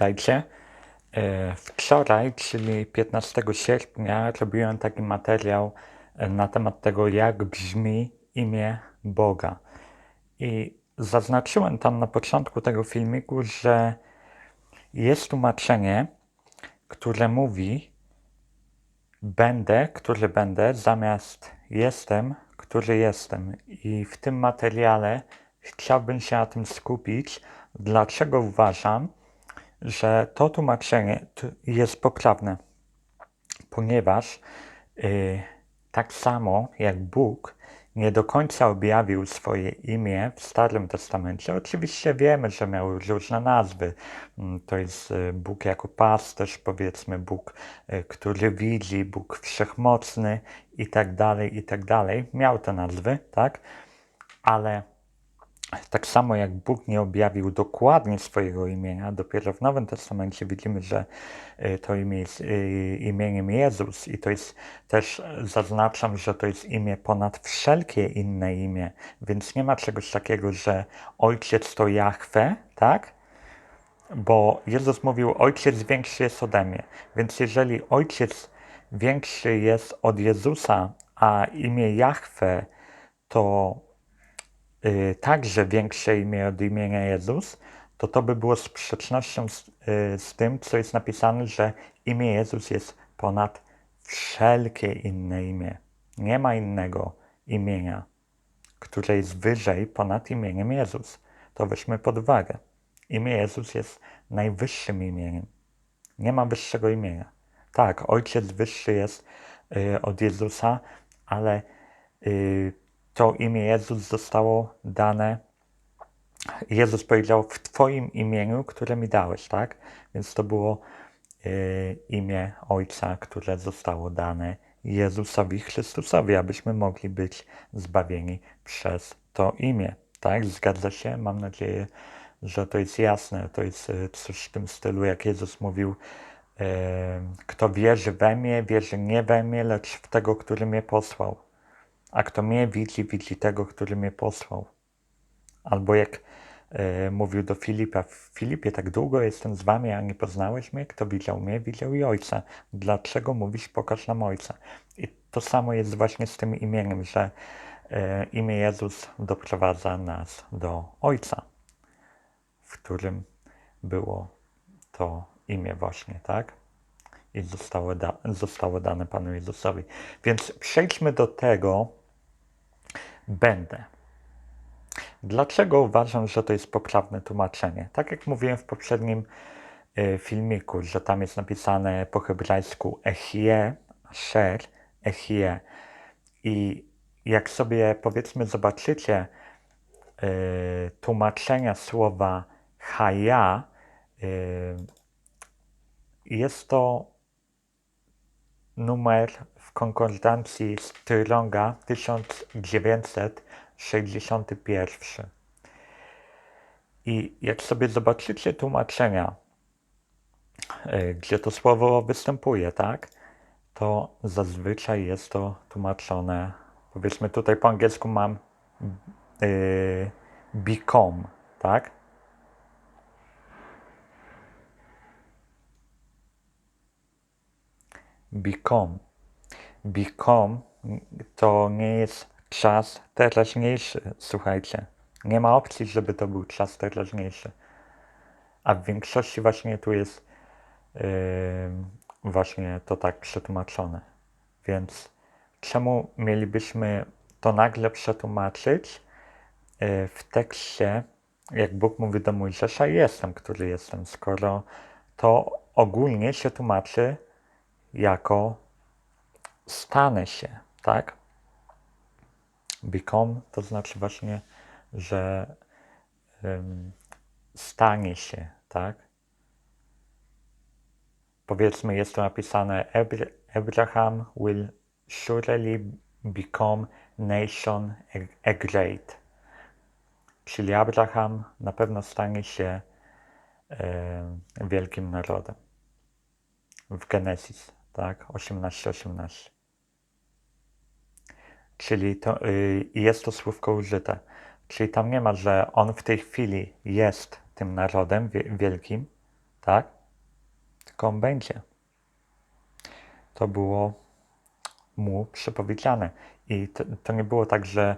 Witajcie. E, Wczoraj, czyli 15 sierpnia, robiłem taki materiał e, na temat tego, jak brzmi imię Boga. I zaznaczyłem tam na początku tego filmiku, że jest tłumaczenie, które mówi będę, który będę, zamiast jestem, który jestem. I w tym materiale chciałbym się na tym skupić, dlaczego uważam, że to tłumaczenie jest poprawne, ponieważ y, tak samo jak Bóg nie do końca objawił swoje imię w Starym Testamencie. Oczywiście wiemy, że miał różne nazwy. Mm, To jest y, Bóg jako pasterz, powiedzmy Bóg, y, który widzi, Bóg wszechmocny i tak dalej, i tak dalej. Miał te nazwy, tak? Ale tak samo jak Bóg nie objawił dokładnie swojego imienia, dopiero w Nowym Testamencie widzimy, że y, to imię jest y, imieniem Jezus. I to jest też, e, zaznaczam, że to jest imię ponad wszelkie inne imię, więc nie ma czegoś takiego, że Ojciec to Jahwe, tak? Bo Jezus mówił, Ojciec większy jest ode mnie, więc jeżeli Ojciec większy jest od Jezusa, a imię Jahwe to także większe imię od imienia Jezus, to to by było sprzecznością z, y, z tym, co jest napisane, że imię Jezus jest ponad wszelkie inne imię. Nie ma innego imienia, które jest wyżej ponad imieniem Jezus. To weźmy pod uwagę. Imię Jezus jest najwyższym imieniem. Nie ma wyższego imienia. Tak, Ojciec wyższy jest y, od Jezusa, ale y, to imię Jezus zostało dane. Jezus powiedział w Twoim imieniu, które mi dałeś, tak? Więc to było y, imię Ojca, które zostało dane Jezusowi Chrystusowi, abyśmy mogli być zbawieni przez to imię. Tak? Zgadza się? Mam nadzieję, że to jest jasne. To jest y, coś w tym stylu, jak Jezus mówił, y, kto wierzy we mnie, wierzy nie we mnie, lecz w tego, który mnie posłał. A kto mnie widzi, widzi tego, który mnie posłał. Albo jak e, mówił do Filipa, Filipie, tak długo jestem z wami, a nie poznałeś mnie? Kto widział mnie, widział i Ojca. Dlaczego mówisz, pokaż nam Ojca? I to samo jest właśnie z tym imieniem, że e, imię Jezus doprowadza nas do Ojca, w którym było to imię właśnie, tak? I zostało, da, zostało dane Panu Jezusowi. Więc przejdźmy do tego, będę. Dlaczego uważam, że to jest poprawne tłumaczenie? Tak jak mówiłem w poprzednim e, filmiku, że tam jest napisane po hebrajsku echie, sher, echie. I jak sobie powiedzmy zobaczycie e, tłumaczenia słowa haja, e, jest to numer w konkordancji Stronga 1961. I jak sobie zobaczycie tłumaczenia, y, gdzie to słowo występuje, tak, to zazwyczaj jest to tłumaczone, powiedzmy tutaj po angielsku mam y, become, tak? Become. Become to nie jest czas teraźniejszy, słuchajcie. Nie ma opcji, żeby to był czas teraźniejszy. A w większości właśnie tu jest yy, właśnie to tak przetłumaczone. Więc czemu mielibyśmy to nagle przetłumaczyć yy, w tekście, jak Bóg mówi do Mojżesza, jestem, który jestem, skoro to ogólnie się tłumaczy jako stanę się, tak? Become to znaczy właśnie, że ym, stanie się, tak? Powiedzmy, jest to napisane: "Abra- Abraham will surely become nation a- a great. Czyli Abraham na pewno stanie się wielkim narodem. W Genesis, tak? 18-18. Czyli to, y, jest to słówko użyte. Czyli tam nie ma, że on w tej chwili jest tym narodem wie- wielkim, tak? Tylko on będzie. To było mu przepowiedziane. I to, to nie było tak, że,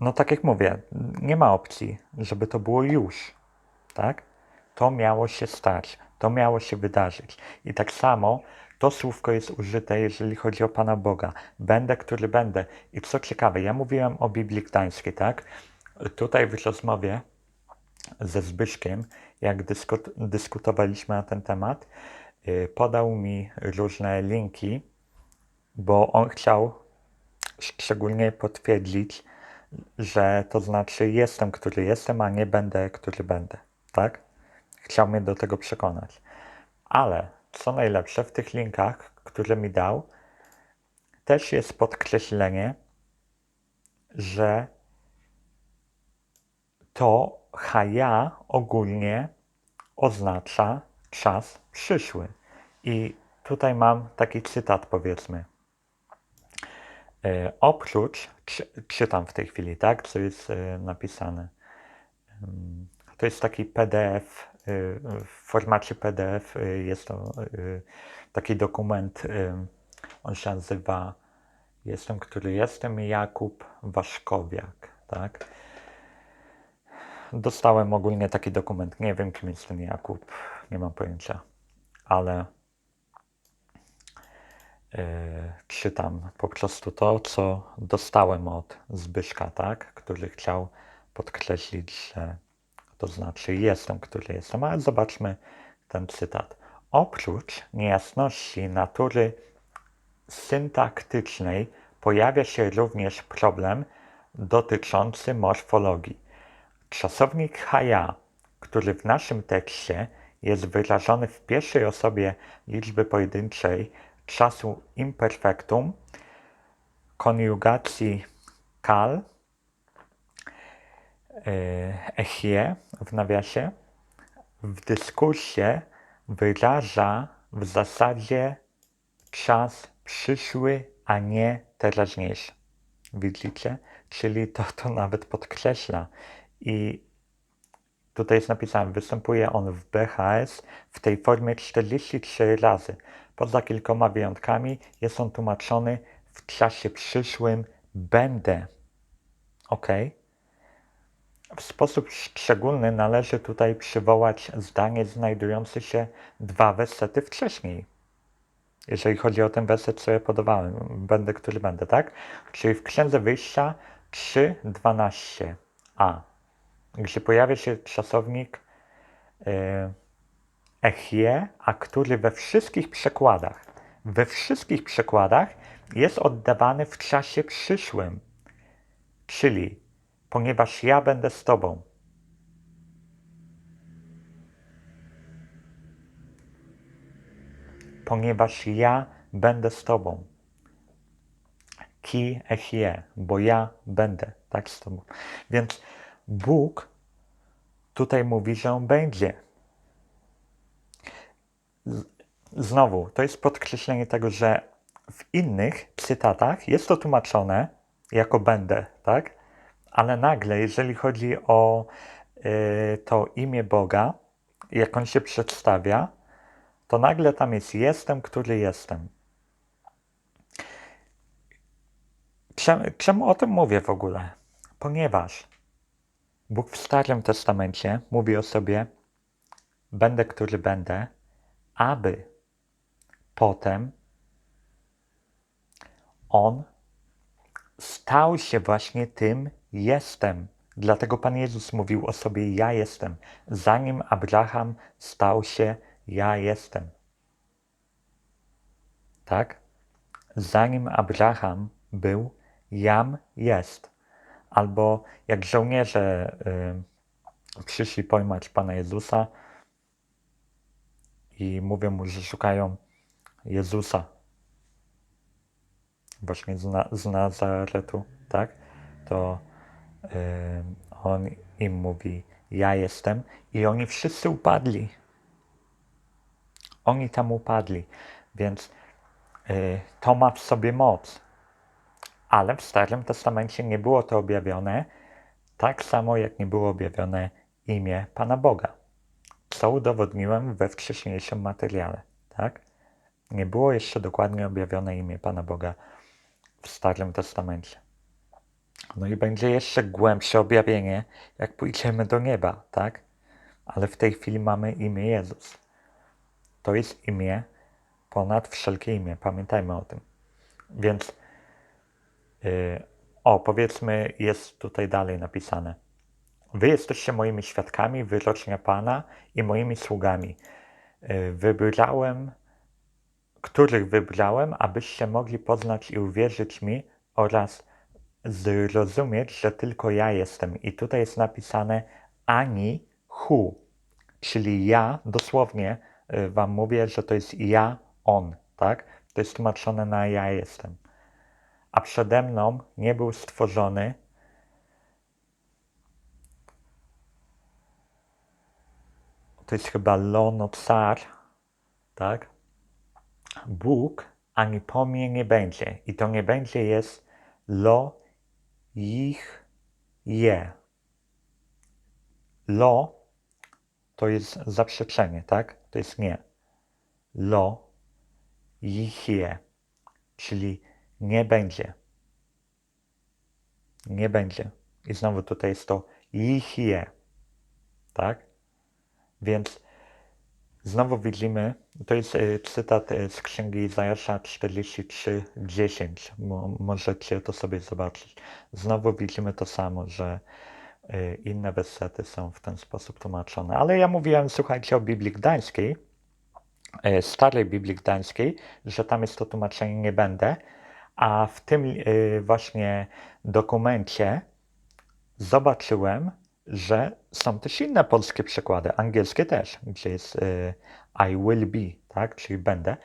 no tak jak mówię, nie ma opcji, żeby to było już, tak? To miało się stać, to miało się wydarzyć. I tak samo to słówko jest użyte, jeżeli chodzi o Pana Boga. Będę, który będę. I co ciekawe, ja mówiłem o Biblii Gdańskiej, tak? Tutaj w rozmowie ze Zbyszkiem, jak dyskut, dyskutowaliśmy na ten temat, yy, podał mi różne linki, bo on chciał szczególnie potwierdzić, że to znaczy jestem, który jestem, a nie będę, który będę. Tak? Chciał mnie do tego przekonać. Ale co najlepsze, w tych linkach, które mi dał, też jest podkreślenie, że to haja ogólnie oznacza czas przyszły. I tutaj mam taki cytat, powiedzmy. E, oprócz, czy, czytam w tej chwili, tak, co jest e, napisane. Ym, To jest taki PDF, w formacie PDF e, jest to e, taki dokument, e, on się nazywa Jestem, który jestem, Jakub Waszkowiak, tak. Dostałem ogólnie taki dokument, nie wiem kim jest ten Jakub, nie mam pojęcia, ale e, czytam po prostu to, co dostałem od Zbyszka, tak, który chciał podkreślić, że to znaczy jestem, który jestem, ale zobaczmy ten cytat. Oprócz niejasności natury syntaktycznej pojawia się również problem dotyczący morfologii. Czasownik haja, który w naszym tekście jest wyrażony w pierwszej osobie liczby pojedynczej czasu imperfectum, koniugacji kal, echie w nawiasie, w dyskursie wyraża w zasadzie czas przyszły, a nie teraźniejszy. Widzicie? Czyli to, to nawet podkreśla. I tutaj jest napisane, występuje on w BHS w tej formie 43 razy. Poza kilkoma wyjątkami jest on tłumaczony w czasie przyszłym będę. Ok? W sposób szczególny należy tutaj przywołać zdanie znajdujące się dwa wersety wcześniej. Jeżeli chodzi o ten werset, co ja podawałem, będę, który będę, tak? Czyli w Księdze Wyjścia 3.12a, gdzie pojawia się czasownik e, echie, a który we wszystkich przekładach, we wszystkich przekładach jest oddawany w czasie przyszłym. Czyli ponieważ ja będę z Tobą. Ponieważ ja będę z Tobą. Ki echie, bo ja będę tak z Tobą. Więc Bóg tutaj mówi, że On będzie. Znowu, to jest podkreślenie tego, że w innych cytatach jest to tłumaczone jako będę, tak? Ale nagle, jeżeli chodzi o y, to imię Boga, jak on się przedstawia, to nagle tam jest jestem, który jestem. Czemu, o tym mówię w ogóle? Ponieważ Bóg w Starym Testamencie mówi o sobie będę, który będę, aby potem On stał się właśnie tym jestem. Dlatego Pan Jezus mówił o sobie ja jestem. Zanim Abraham stał się ja jestem. Tak? Zanim Abraham był, jam jest. Albo jak żołnierze y, przyszli pojmać Pana Jezusa i mówią mu, że szukają Jezusa, właśnie z, Na- z Nazaretu, tak? To on im mówi, ja jestem i oni wszyscy upadli. Oni tam upadli, więc y, to ma w sobie moc. Ale w Starym Testamencie nie było to objawione, tak samo jak nie było objawione imię Pana Boga. Co udowodniłem we wcześniejszym materiale, tak? Nie było jeszcze dokładnie objawione imię Pana Boga w Starym Testamencie. No i będzie jeszcze głębsze objawienie, jak pójdziemy do nieba, tak? Ale w tej chwili mamy imię Jezus. To jest imię ponad wszelkie imię. Pamiętajmy o tym. Więc yy, o, powiedzmy, jest tutaj dalej napisane. Wy jesteście moimi świadkami wyrocznia Pana i moimi sługami. Yy, wybrałem, których wybrałem, abyście mogli poznać i uwierzyć mi oraz zrozumieć, że tylko ja jestem. I tutaj jest napisane ani hu, czyli ja, dosłownie y, wam mówię, że to jest ja, on, tak? To jest tłumaczone na ja jestem. A przede mną nie był stworzony to jest chyba Lonocar, tak? Bóg ani po mnie nie będzie. I to nie będzie jest lo ich je. Lo to jest zaprzeczenie, tak? To jest nie. Lo ich je. Czyli nie będzie. Nie będzie. I znowu tutaj jest to ich je. Tak? Więc znowu widzimy, to jest e, cytat e, z księgi Izajasza 43:10. Mo, możecie to sobie zobaczyć. Znowu widzimy to samo, że e, inne wersety są w ten sposób tłumaczone. Ale ja mówiłem, słuchajcie, o Biblii Gdańskiej, starej Biblii Gdańskiej, że tam jest to tłumaczenie nie będę, a w tym właśnie dokumencie zobaczyłem, że są też inne polskie przykłady, angielskie też, gdzie jest y, I will be, tak, czyli będę,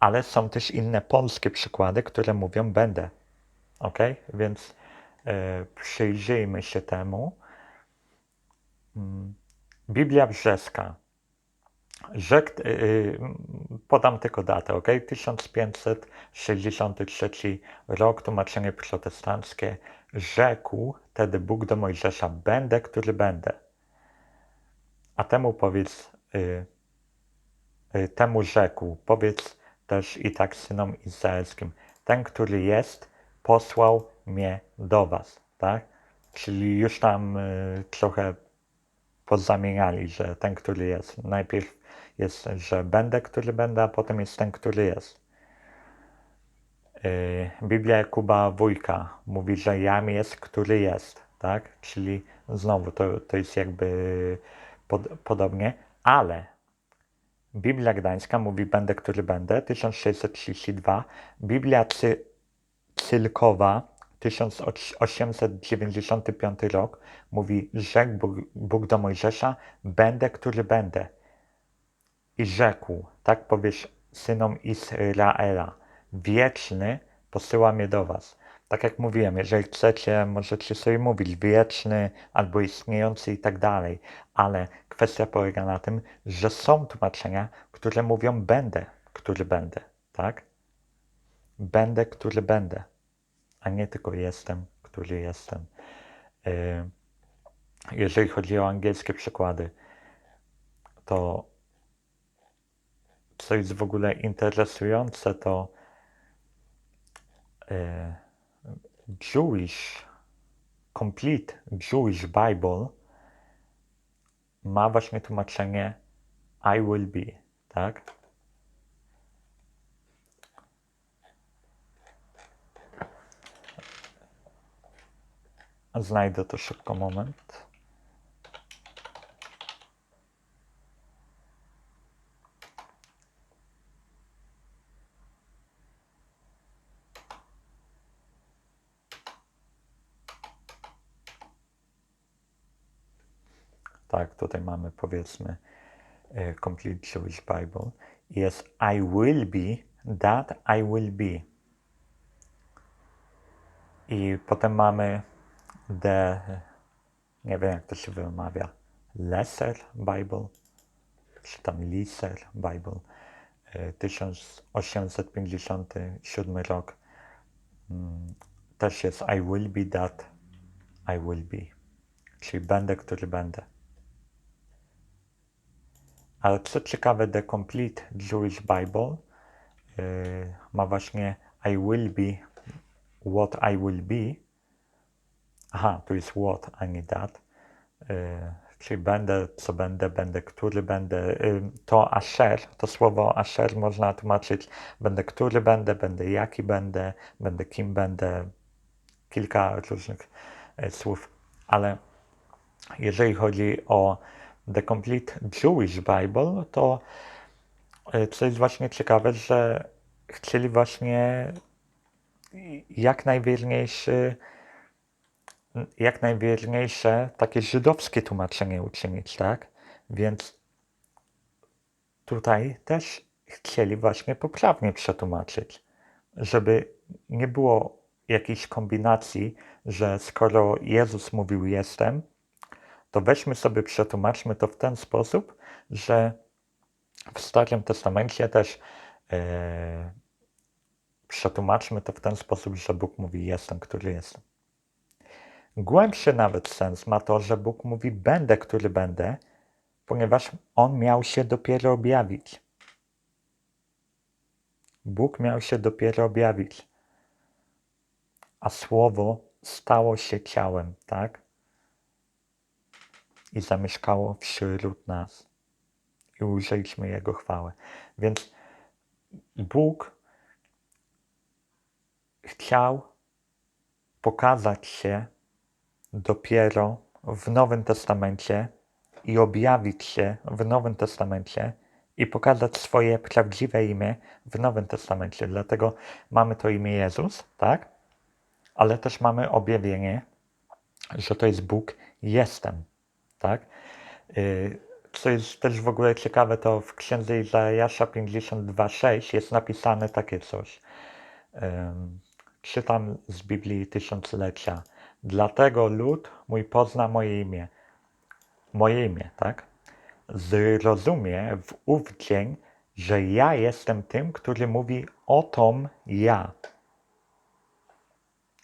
ale są też inne polskie przykłady, które mówią będę. Ok? Więc y, przyjrzyjmy się temu. Mm, Biblia Brzeska. Rzek, y, podam tylko datę, ok? 1563 rok, tłumaczenie protestanckie. Rzekł wtedy Bóg do Mojżesza, będę, który będę. A temu powiedz, y, y, temu rzekł, powiedz też i tak synom izraelskim, ten, który jest, posłał mnie do was, tak? Czyli już tam y, trochę pozamieniali, że ten, który jest. Najpierw jest, że będę, który będę, a potem jest ten, który jest. Y, Biblia Jakuba Wójka mówi, że jam jest, który jest, tak? Czyli znowu to, to jest jakby pod, podobnie, ale Biblia Gdańska mówi będę, który będę, 1632. Biblia Cy, Cylkowa, 1895 rok, mówi rzekł Bóg, Bóg do Mojżesza, będę, który będę. I rzekł, tak powiesz synom Izraela wieczny posyła mnie do Was. Tak jak mówiłem, jeżeli chcecie, możecie sobie mówić wieczny albo istniejący i tak dalej, ale kwestia polega na tym, że są tłumaczenia, które mówią będę, który będę, tak? Będę, który będę, a nie tylko jestem, który jestem. Y, jeżeli chodzi o angielskie przykłady, to co jest w ogóle interesujące, to Jewish, complete Jewish Bible ma właśnie tłumaczenie I will be, tak? Znajdę to szybko moment. Tak, tutaj mamy powiedzmy e, Complete Jewish Bible. Jest I will be that I will be. I potem mamy the, nie wiem jak to się wymawia, Lesser Bible, czy tam Lesser Bible, 1857 e, rok. Mm, też jest I will be that I will be. Czyli będę, który będę. Ale co ciekawe, The Complete Jewish Bible yy, ma właśnie I will be what I will be. Aha, tu jest what, a nie that. Yy, czyli będę, co będę, będę, który będę. Yy, to asher, to słowo asher można tłumaczyć będę, który będę, będę, jaki będę, będę, kim będę. Kilka różnych yy, słów. Ale jeżeli chodzi o The Complete Jewish Bible, to y, co jest właśnie ciekawe, że chcieli właśnie jak najwierniejszy, jak najwierniejsze takie żydowskie tłumaczenie uczynić, tak? Więc tutaj też chcieli właśnie poprawnie przetłumaczyć, żeby nie było jakiejś kombinacji, że skoro Jezus mówił jestem, to weźmy sobie, przetłumaczmy to w ten sposób, że w Starym Testamencie też e, przetłumaczmy to w ten sposób, że Bóg mówi jestem, który jestem. Głębszy nawet sens ma to, że Bóg mówi będę, który będę, ponieważ On miał się dopiero objawić. Bóg miał się dopiero objawić, a Słowo stało się ciałem, tak? I zamieszkało wśród nas i ujrzeliśmy Jego chwałę. Więc Bóg chciał pokazać się dopiero w Nowym Testamencie i objawić się w Nowym Testamencie i pokazać swoje prawdziwe imię w Nowym Testamencie. Dlatego mamy to imię Jezus, tak? Ale też mamy objawienie, że to jest Bóg jestem tak? Y, co jest też w ogóle ciekawe, to w księdze Izajasza 52,6 jest napisane takie coś. Czytam z Biblii Tysiąclecia. Dlatego lud mój pozna moje imię. Moje imię, tak? Zrozumie w ów dzień, że ja jestem tym, który mówi otom ja.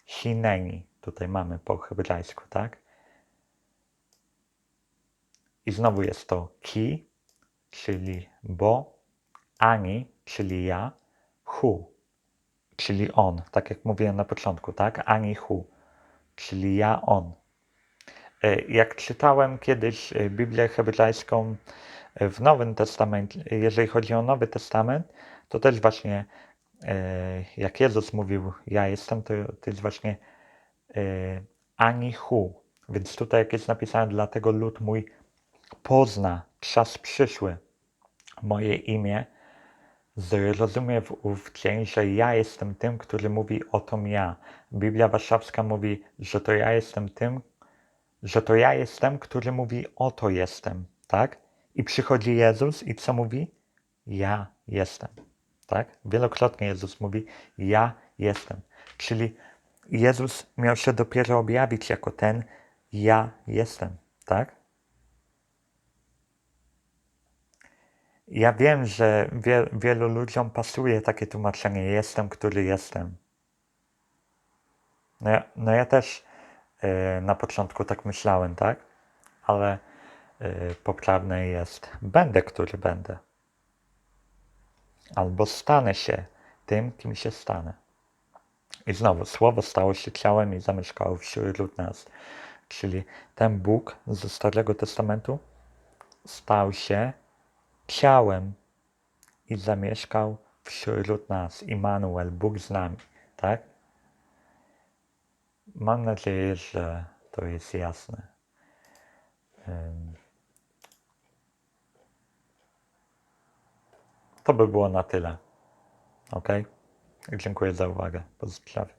Hineni, tutaj mamy po hebrajsku, tak? I znowu jest to ki, czyli bo, ani, czyli ja, hu, czyli on, tak jak mówiłem na początku, tak? Ani hu, czyli ja, on. E, jak czytałem kiedyś e, Biblię hebrajską e, w Nowym Testamencie, jeżeli chodzi o Nowy Testament, to też właśnie jak Jezus mówił, ja jestem, to, to jest właśnie ani hu. Więc tutaj jak jest napisane, dlatego lud mój pozna czas przyszły moje imię, zrozumie w ów dzień, że ja jestem tym, który mówi o tom ja. Biblia Warszawska mówi, że to ja jestem tym, że to ja jestem, który mówi o to jestem, tak? I przychodzi Jezus i co mówi? Ja jestem, tak? Wielokrotnie Jezus mówi, ja jestem. Czyli Jezus miał się dopiero objawić jako ten ja jestem, tak? Ja wiem, że wie, wielu ludziom pasuje takie tłumaczenie jestem, który jestem. No ja, no ja też y, na początku tak myślałem, tak? Ale y, poprawne jest będę, który będę. Albo stanę się tym, kim się stanę. I znowu, słowo stało się ciałem i zamieszkało wśród nas. Czyli ten Bóg ze Starego Testamentu stał się ciałem i zamieszkał wśród nas. Immanuel, Bóg z nami, tak? Mam nadzieję, że to jest jasne. To by było na tyle. Ok? Dziękuję za uwagę. Pozdrawiam.